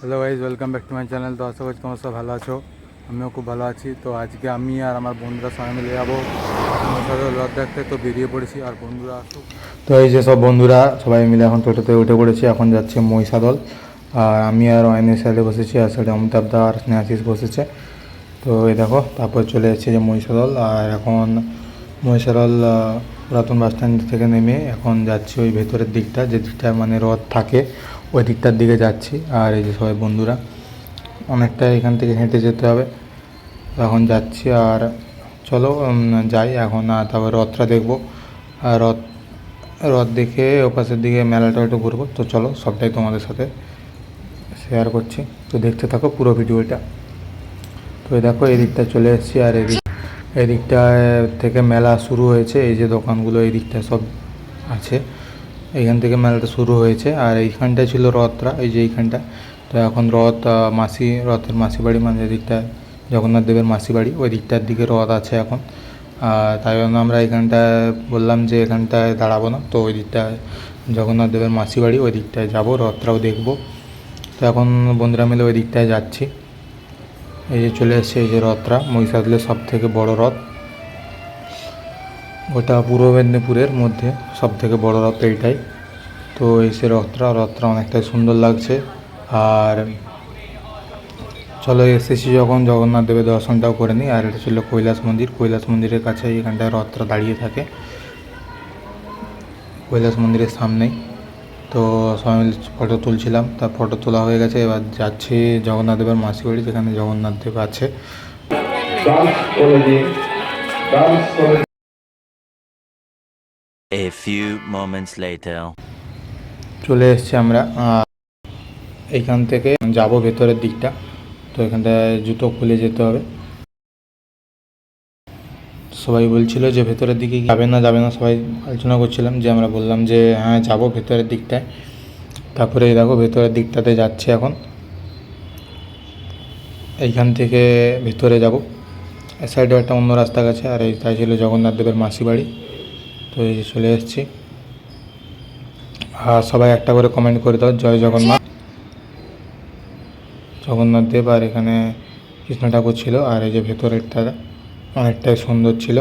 Hello guys welcome back to my channel তো আশা করছি তোমার সব ভালো আছো। আমিও খুব ভালো আছি। তো আজকে আমি আর আমার বন্ধুরা সবাই মিলে যাব। রথ দেখতে। তো বেরিয়ে পড়েছি আর বন্ধুরা আসুক। তো এই যে সব বন্ধুরা, সবাই মিলে এখন টোটোতে উঠে পড়েছি। এখন যাচ্ছে মহিষাদল। আর আমি আর অয়নের সাইডে বসেছি। আর সাইডে অমিতাভ দা আর স্নেহাশিস বসেছে। তো এই দেখো, তারপর চলে যাচ্ছে যে মহিষাদল। আর এখন মহিষাদল পুরাতন বাস স্ট্যান্ড থেকে নেমে এখন যাচ্ছি ওই ভেতরের দিকটা। যে দিকটা মানে রথ থাকে। ওই দিকটার দিকে যাচ্ছি, আর এই যে সবাই বন্ধুরা, অনেকটা এখান থেকে হেঁটে যেতে হবে। এখন যাচ্ছি, আর চলো যাই এখন, আর তারপর রথটা দেখব। আর রথ রথ দেখে ওপাশের দিকে মেলাটা একটু ঘুরবো। তো চলো, সবটাই তোমাদের সাথে শেয়ার করছি। তো দেখতে থাকো পুরো ভিডিওটা। তো দেখো এই দিকটা চলে এসেছি, আর এদিক এই দিকটায় থেকে মেলা শুরু হয়েছে। এই যে দোকানগুলো, এই দিকটা সব আছে। এইখান থেকে মেলাটা শুরু হয়েছে। আর এইখানটায় ছিল রথরা, এই যে এইখানটা। তো এখন রথ মাসি, রথের মাসি বাড়ি মানে এদিকটা জগন্নাথ দেবের মাসি বাড়ি, ওই দিকটার দিকে রথ আছে এখন। তাই জন্য আমরা এখানটায় বললাম যে এখানটায় দাঁড়াবো না, তো ওই দিকটায় জগন্নাথ দেবের মাসি বাড়ি, ওই দিকটায় যাব, রথটাও দেখব। তো এখন বন্ধুরা মিলে ওই দিকটায় যাচ্ছি। এই যে চলে এসছে এই যে রথটা মহিষাদলের সব থেকে বড় রথ। ওটা পূর্ব মেদিনীপুরের মধ্যে সব থেকে বড় রথ এইটাই। তো এই সে রথটা রথটা অনেকটাই সুন্দর লাগছে। আর চলো এসেছি যখন, জগন্নাথ দেবের দর্শনটাও করে নিই। আর এটা ছিল কৈলাস মন্দির। কৈলাস মন্দিরের কাছে এখানটায় রথটা দাঁড়িয়ে থাকে। কৈলাস মন্দিরের সামনেই। তো সবাই মিলে ফটো তুলছিলাম। তার ফটো তোলা হয়ে গেছে। এবার যাচ্ছি জগন্নাথ দেবের মাসি বাড়ি, যেখানে জগন্নাথ দেব আছে। A few moments later. চলে এসছি আমরা এইখান থেকে যাব ভেতরের দিকটা। তো এখানটায় জুতো খুলে যেতে হবে। সবাই বলছিল যে ভেতরের দিকে যাবে না যাবে না, সবাই আলোচনা করছিলাম যে আমরা বললাম যে হ্যাঁ যাব ভেতরের দিকটায়। তারপরে দেখো ভেতরের দিকটাতে যাচ্ছি এখন। এইখান থেকে ভেতরে যাব। এ সাইডে একটা অন্য রাস্তা গেছে, আর এই তাই ছিল জগন্নাথ দেবের মাসি বাড়ি। তো এই যে চলে এসেছি। আর সবাই একটা করে কমেন্ট করে দাও, জয় জগন্নাথ। জগন্নাথ দেব আর এখানে কৃষ্ণ ঠাকুর ছিল আর এই যে ভেতরেরটা অনেকটাই সুন্দর ছিল।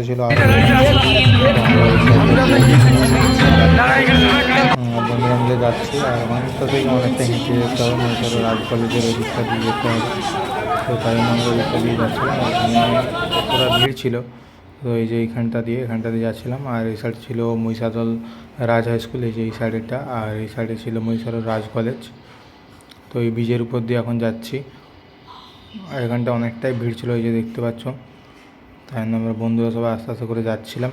বসেছিল বন্ধুরা যাচ্ছি, আর অনেকটা হেঁটে যেতে হবে, মনে রাজ কলেজের দিকটা দিয়ে যেতে হবে। তো তাই আমরা দিয়ে যাচ্ছিলাম ভিড় ছিল। তো এই যে এইখানটা দিয়ে এখানটা দিয়ে যাচ্ছিলাম, আর এই সাইড ছিল মহিষাদল রাজ হাই স্কুল এই যে এই সাইডেরটা আর এই সাইডে ছিল মহিষাদল রাজ কলেজ তো এই ব্রিজের উপর দিয়ে এখন যাচ্ছি। আর এখানটা অনেকটাই ভিড় ছিল, এই যে দেখতে পাচ্ছ। তাই জন্য আমরা বন্ধুরা সবাই আস্তে আস্তে করে যাচ্ছিলাম।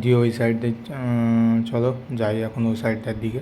দিয়ে ওই সাইড চলো যাই এখন ওই সাইডটার দিকে।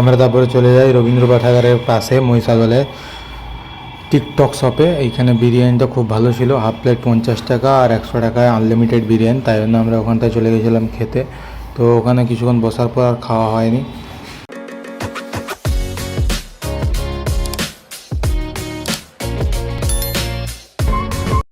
আমরা তারপরে চলে যাই রবীন্দ্র পাঠাগারের পাশে মহিষাদলে টিকটক শপে। এইখানে বিরিয়ানিটা খুব ভালো ছিল, হাফ প্লেট পঞ্চাশ টাকা আর একশো টাকায় আনলিমিটেড বিরিয়ানি। তাই জন্য আমরা ওখানটায় চলে গেছিলাম খেতে। তো ওখানে কিছুক্ষণ বসার পর আর খাওয়া হয়নি।